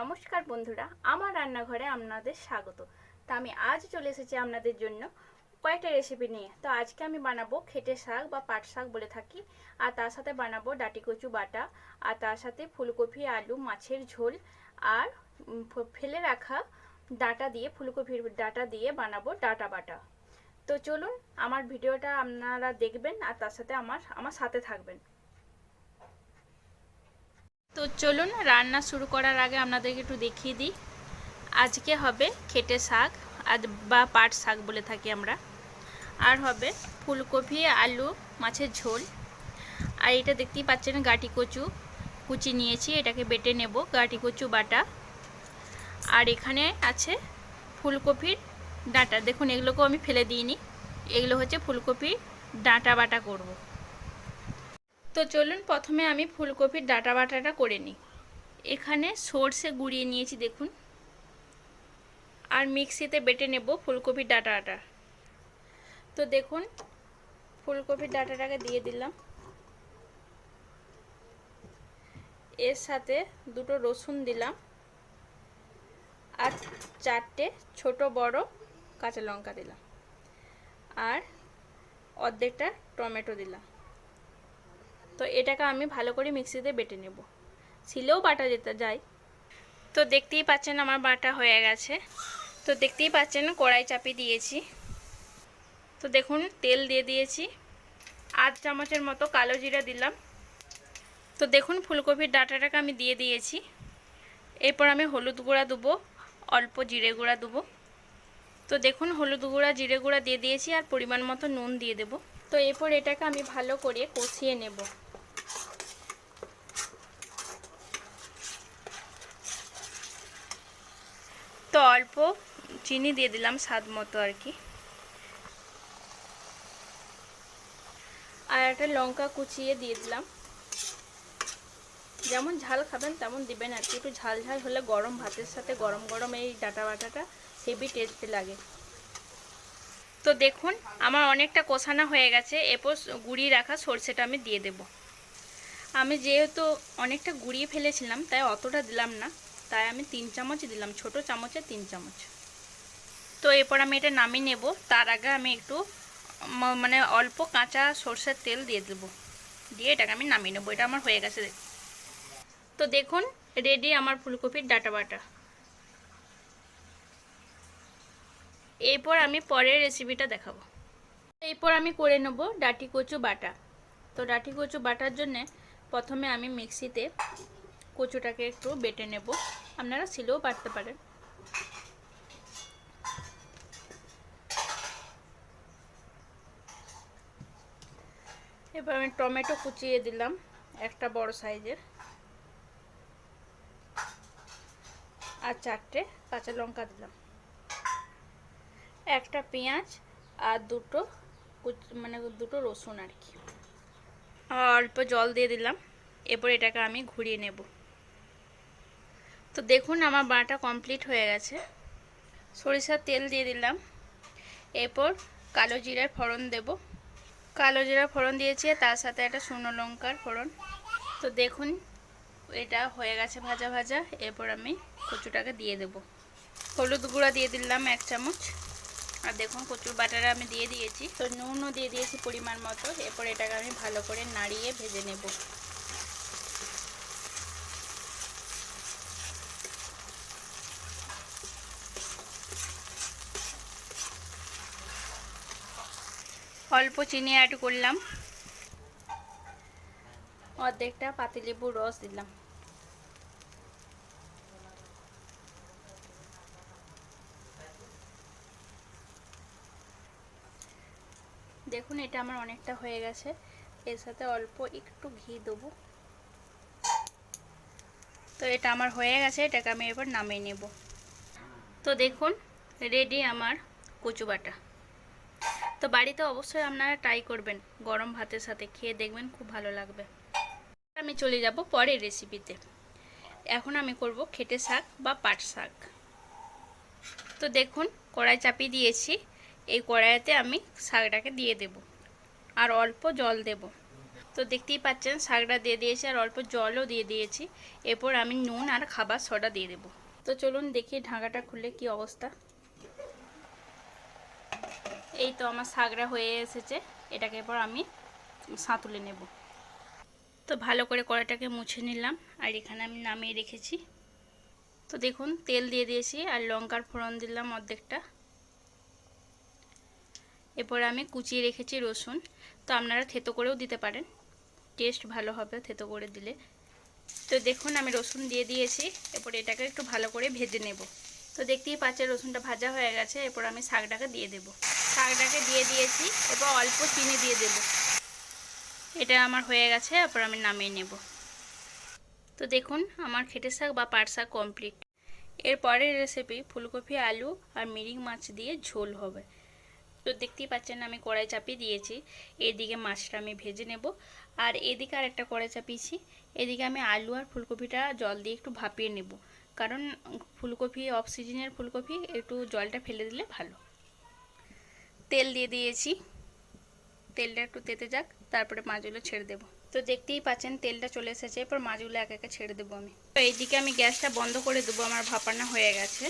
নমস্কার বন্ধুরা, আমার রান্নাঘরে আপনাদের স্বাগত। তা আমি আজ চলে এসেছি আপনাদের জন্য কয়েকটা রেসিপি নিয়ে। তো আজকে আমি বানাবো খেটে শাক বা পাট শাক বলে থাকি, আর তার সাথে বানাবো ডাটি কচু বাটা, আর তার সাথে ফুলকপি, আলু, মাছের ঝোল, আর ফেলে রাখা ডাটা দিয়ে, ফুলকপির ডাটা দিয়ে বানাবো ডাটা বাটা। তো চলুন, আমার ভিডিওটা আপনারা দেখবেন, আর তার সাথে আমার আমার সাথে থাকবেন। তো চলুন, রান্না শুরু করার আগে আপনাদেরকে একটু দেখিয়ে দিই। আজকে হবে খেটে শাক, আজ বা পাট শাক বলে থাকি আমরা। আর হবে ফুলকপি, আলু, মাছের ঝোল। আর এটা দেখতেই পাচ্ছেন গাটি কচু। কুচি নিয়েছি, এটাকে বেটে নেব, গাটি কচু বাটা। আর এখানে আছে ফুলকপির ডাঁটা। দেখুন, এগুলোকেও আমি ফেলে দিইনি। এগুলো হচ্ছে ফুলকপির ডাঁটা বাটা করব। তো চলুন প্রথমে আমি ফুলকপির ডাটা বাটাটা করে নিই। এখানে সর্ষে গুঁড়িয়ে নিয়েছি, দেখুন। আর মিক্সিতে বেটে নেব ফুলকপির ডাটাটা। তো দেখুন, ফুলকপির ডাটাটাকে দিয়ে দিলাম। এর সাথে দুটো রসুন দিলাম আর চারটে ছোট বড় কাঁচা লঙ্কা দিলাম। আর অর্ধেকটা টমেটো দিলাম। তো এটাকে আমি ভালো করে মিক্সিতে বেটে নেব। ছিলেও বাটা যেতে যায়। তো দেখতেই পাচ্ছেন আমার বাটা হয়ে গেছে। তো দেখতেই পাচ্ছেন কড়াই চাপিয়ে দিয়েছি। তো দেখুন, তেল দিয়ে দিয়েছি। আধ চামচের মতো কালো জিরা দিলাম। তো দেখুন, ফুলকপির ডাঁটাটাকে আমি দিয়ে দিয়েছি। এরপর আমি হলুদ গুঁড়া দেবো, অল্প জিরে গুঁড়া দেবো। তো দেখুন, হলুদ গুঁড়া, জিরে গুঁড়া দিয়ে দিয়েছি আর পরিমাণ মতো নুন দিয়ে দেবো। তো এরপর এটাকে আমি ভালো করে কষিয়ে নেব। তো অল্প চিনি দিয়ে দিলাম স্বাদ মতো আর কি। আর একটা লঙ্কা কুচিয়ে দিয়ে দিলাম। যেমন ঝাল খাবেন তেমন দিবেন আর কি। একটু ঝাল ঝাল হলে গরম ভাতের সাথে গরম গরম এই ডাটা বাটাটা হেভি টেস্টি লাগে। তো দেখুন, আমার অনেকটা কষানো হয়ে গেছে। এরপর গুঁড়িয়ে রাখা সর্ষেটা আমি দিয়ে দেব। আমি যেহেতু অনেকটা গুঁড়িয়ে ফেলেছিলাম, তাই অতটা দিলাম না। তাই আমি তিন চামচ দিলাম, ছোট চামচে তিন চামচ। তো এরপর আমি এটা নামিয়ে নেব। তার আগে আমি একটু মানে অল্প কাঁচা সর্ষের তেল দিয়ে দেবো। দিয়ে এটাকে আমি নামিয়ে নেব। এটা আমার হয়ে গেছে তো দেখুন রেডি আমার ফুলকপির ডাটা বাটা। এরপর আমি পরের রেসিপিটা দেখাবো। এরপর আমি করে নেব ডাটি কচু বাটা। তো ডাটি কচু বাটার জন্যে প্রথমে আমি মিক্সিতে কচুটাকে একটু বেটে নেব। আপনারা শিলেও বাটতে পারেন। এবার আমি টমেটো কুচিয়ে দিলাম একটা বড় সাইজের। আর চারটে কাঁচা লঙ্কা দিলাম। একটা পেঁয়াজ আর দুটো মানে দুটো রসুন আর কি। অল্প জল দিয়ে দিলাম। এরপর এটাকে আমি ঘুরিয়ে নেব। তো দেখুন আমার বাটা কমপ্লিট হয়ে গেছে। সরিষার তেল দিয়ে দিলাম। এরপর কালো জিরার ফোড়ন দেব। কালো জিরার ফোড়ন দিয়েছি তার সাথে একটা শুকনো লঙ্কার ফোড়ন। তো দেখুন, এটা হয়ে গেছে ভাজা ভাজা। এরপর আমি কচুটাকে দিয়ে দেব। হলুদ গুঁড়া দিয়ে দিলাম এক চামচ। আর দেখুন কচুর বাটাটা আমি দিয়ে দিয়েছি। তো নুনও দিয়ে দিয়েছি পরিমাণ মতো। এরপর এটাকে আমি ভালো করে নাড়িয়ে ভেজে নেব। অল্প চিনি অ্যাড করলাম। অর্ধেকটা পাতিলেবুর রস দিলাম। দেখুন, এটা আমার অনেকটা হয়ে গেছে। এর সাথে অল্প একটু ঘি দেবো। তো এটা আমার হয়ে গেছে, এটাকে আমি এবার নামিয়ে নেব। তো দেখুন রেডি আমার কচু বাটা। তো বাড়িতে অবশ্যই আপনারা ট্রাই করবেন গরম ভাতের সাথে, খেয়ে দেখবেন খুব ভালো লাগবে। আমি চলে যাব পরের রেসিপিতে এখন আমি করব খেটে শাক বা পাট শাক। তো দেখুন, কড়াই চাপিয়ে দিয়েছি। এই কড়াইতে আমি শাকটাকে দিয়ে দেব আর অল্প জল দেব। তো দেখতেই পাচ্ছেন শাকটা দিয়ে দিয়েছি আর অল্প জলও দিয়ে দিয়েছি। এরপর আমি নুন আর খাবার সোডা দিয়ে দেবো। তো চলুন দেখি ঢাকাটা খুলে কি অবস্থা। এই তো আমার শাকটা হয়ে এসেছে। এটাকে এরপর আমি সাঁতুলে নেব। তো ভালো করে কড়াইটাকে মুছে নিলাম আর এখানে আমি নামিয়ে রেখেছি। তো দেখুন তেল দিয়ে দিয়েছি আর লঙ্কার ফোড়ন দিলাম অর্ধেকটা। এরপর আমি কুচিয়ে রেখেছি রসুন। তো আপনারা থেতো করেও দিতে পারেন। টেস্ট ভালো হবে থেতো করে দিলে। তো দেখুন, আমি রসুন দিয়ে দিয়েছি। এরপর এটাকে একটু ভালো করে ভেজে নেব। তো দেখতেই পাচ্ছেন, রসুনটা ভাজা হয়ে গেছে। এরপর আমি শাকটাকে দিয়ে দেব। শাকটাকে দিয়ে দিয়েছি। এরপর অল্প চিনি দিয়ে দেব। এটা আমার হয়ে গেছে। এরপর আমি নামিয়ে নেব। তো দেখুন, আমার খেটে শাক বা পাট শাক কমপ্লিট। এরপরের রেসিপি ফুলকপি, আলু আর মিরিং মাছ দিয়ে ঝোল হবে। তো দেখতেই পাচ্ছেন আমি কড়াই চাপিয়ে দিয়েছি। এদিকে মাছটা আমি ভেজে নেব। আর এদিকে আর একটা কড়াই চাপিয়েছি। এদিকে আমি আলু আর ফুলকপিটা জল দিয়ে একটু ভাপিয়ে নেব। কারণ ফুলকপি অফ সিজনের ফুলকপি, একটু জলটা ফেলে দিলে ভালো। তেল দিয়ে দিয়েছি। তেলটা একটু তেতে যাক, তারপরে মাছগুলো ছেড়ে দেবো। তো দেখতেই পাচ্ছেন তেলটা চলে এসেছে। এরপর মাছগুলো এক একে ছেড়ে দেবো আমি। তো এইদিকে আমি গ্যাসটা বন্ধ করে দেবো। আমার ভাপানো হয়ে গেছে।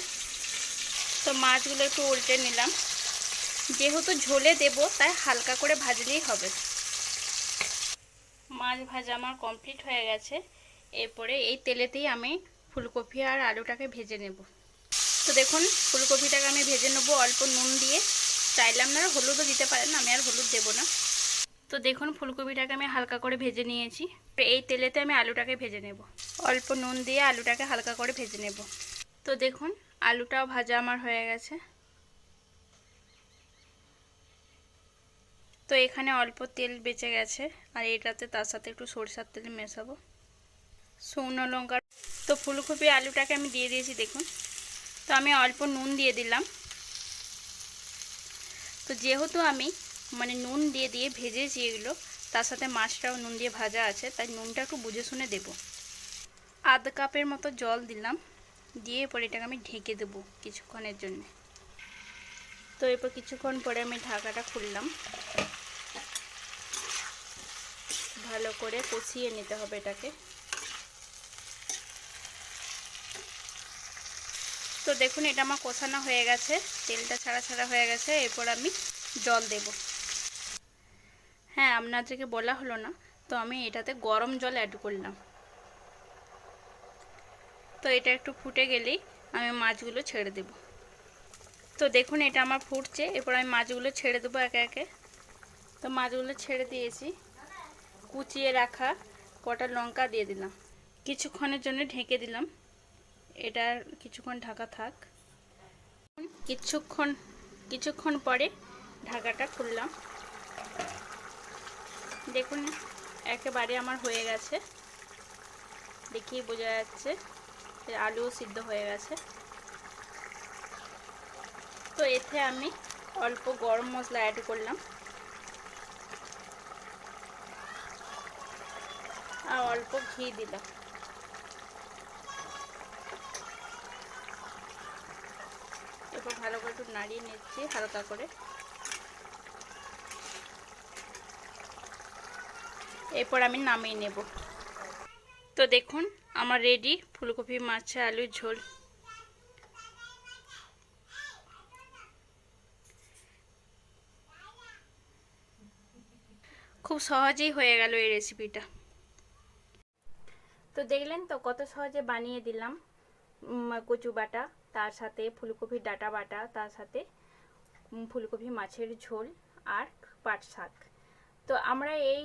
তো মাছগুলো একটু উল্টে নিলাম। যেহেতু ঝোলে দেব, তাই হালকা করে ভাজলেই হবে। মাছ ভাজা আমার কমপ্লিট হয়ে গেছে। এরপরে এই তেলেতেই আমি ফুলকপি আর আলুটাকে ভেজে নেব। তো দেখুন, ফুলকপিটাকে আমি ভেজে নেব অল্প নুন দিয়ে। চাইলে আপনারা হলুদও দিতে পারেন, আমি আর হলুদ দেবো না। তো দেখুন, ফুলকপিটাকে আমি হালকা করে ভেজে নিয়েছি। এই তেলেতে আমি আলুটাকে ভেজে নেব। অল্প নুন দিয়ে আলুটাকে হালকা করে ভেজে নেব। তো দেখুন, আলুটাও ভাজা আমার হয়ে গেছে। তো এখানে অল্প তেল বেঁচে গেছে, আর এটাতে তার সাথে একটু সরষার তেল মেশাবো। শুকনো লঙ্কা তো ফুলকপি আলুটাকে আমি দিয়ে দিয়েছি, দেখুন। তো আমি অল্প নুন দিয়ে দিলাম। তো যেহেতু আমি মানে নুন দিয়ে দিয়ে ভেজেছি এগুলো, তার সাথে মাছটাও নুন দিয়ে ভাজা আছে, তাই নুনটা একটু বুঝে শুনে দেব। আধ কাপের মতো জল দিলাম, দিয়ে পরে এটাকে আমি ঢেকে দেবো কিছুক্ষণের জন্য। তো এরপর কিছুক্ষণ পরে আমি ঢাকাটা খুললাম ভালো করে কষিয়ে নিতে হবে এটাকে। তো দেখুন, এটা আমার কষানো হয়ে গেছে, তেলটা ছাড়া ছাড়া হয়ে গেছে, এরপর আমি জল দেব। হ্যাঁ আপনাদেরকে বলা হলো না, তো আমি এটাতে গরম জল অ্যাড করলাম। তো এটা একটু ফুটে গেলেই আমি মাছগুলো ছেড়ে দেব। তো দেখুন, এটা আমার ফুটছে, এরপর আমি মাছগুলো ছেড়ে দেবো একে একে। তো মাছগুলো ছেড়ে দিয়েছি। কুচিয়ে রাখা কটা লঙ্কা দিয়ে দিলাম। কিছুক্ষণের জন্য ঢেকে দিলাম। এটা কিছুক্ষণ ঢাকা থাক। কিছুক্ষণ কিছুক্ষণ পরে ঢাকাটা খুললাম। দেখুন, একেবারে আমার হয়ে গেছে। দেখি বোঝা যাচ্ছে আলুও সিদ্ধ হয়ে গেছে। তো এতে আমি অল্প গরম মশলা অ্যাড করলাম। আর অল্প ঘি দিলাম। এরপর ভালো করে একটু নাড়িয়ে নিচ্ছি হালকা করে। এরপর আমি নামিয়ে নেব। তো দেখুন, আমার রেডি ফুলকপি, মাছ আলুর ঝোল। খুব সহজেই হয়ে গেল এই রেসিপিটা তো দেখলেন তো কত সহজে বানিয়ে দিলাম কচু বাটা, তার সাথে ফুলকপির ডাটা বাটা, তার সাথে ফুলকপি মাছের ঝোল আর পাট শাক। তো আমরা এই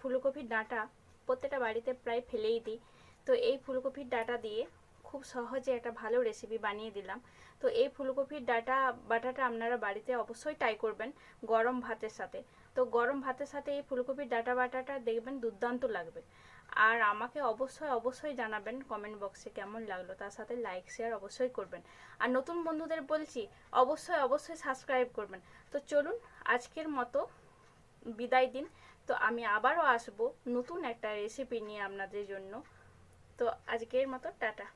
ফুলকপির ডাঁটা প্রত্যেকটা বাড়িতে প্রায় ফেলেই দিই। তো এই ফুলকপির ডাটা দিয়ে খুব সহজে একটা ভালো রেসিপি বানিয়ে দিলাম। তো এই ফুলকপির ডাটা বাটাটা আপনারা বাড়িতে অবশ্যই ট্রাই করবেন গরম ভাতের সাথে। তো গরম ভাতের সাথে এই ফুলকপির ডাটা বাটাটা দেখবেন দুর্দান্ত লাগবে। আর আমাকে অবশ্যই অবশ্যই জানাবেন কমেন্ট বক্সে কেমন লাগল। তার সাথে লাইক শেয়ার অবশ্যই করবেন। আর নতুন বন্ধুদের বলছি, অবশ্যই অবশ্যই সাবস্ক্রাইব করবেন। তো চলুন, আজকের মতো বিদায় দিন। তো আমি আবারও আসব নতুন একটা রেসিপি নিয়ে আপনাদের জন্য। তো আজকের মতো, টাটা।